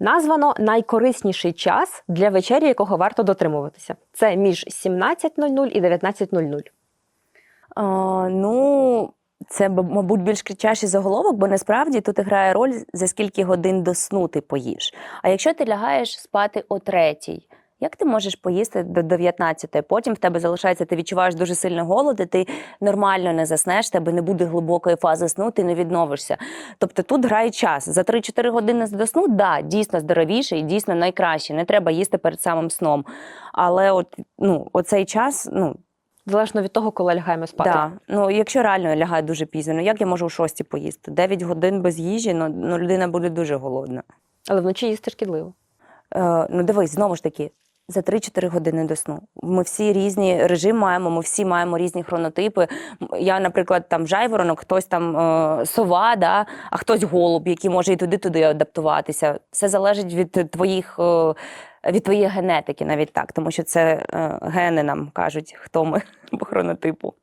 Названо найкорисніший час для вечері, якого варто дотримуватися. Це між 17.00 і 19.00. А, ну, це, мабуть, більш кричащий заголовок, бо насправді тут грає роль, за скільки годин до сну ти поїш. А якщо ти лягаєш спати о третій, як ти можеш поїсти до 19-ї? Потім в тебе залишається, ти відчуваєш дуже сильний голод, і ти нормально не заснеш, тебе не буде глибокої фази сну, ти не відновишся. Тобто тут грає час. За 3-4 години до сну, да, дійсно здоровіше і дійсно найкраще. Не треба їсти перед самим сном. Але от, ну, оцей час, ну, Залежно від того, коли лягаємо спати. Да. Ну, якщо реально я лягаю дуже пізно, ну як я можу о 6 поїсти? 9 годин без їжі, ну, ну людина буде дуже голодна. Але вночі їсти шкідливо. Е, ну дивись, знову ж таки, за 3-4 години до сну. Ми всі різні режим маємо, ми всі маємо різні хронотипи. Я, наприклад, там жайворонок, хтось там е, сова, да, а хтось голуб, який може і туди-туди адаптуватися. Все залежить від твоїх. е, від твоєї генетики, навіть так, тому що це е, гени нам кажуть, хто ми по хронотипу.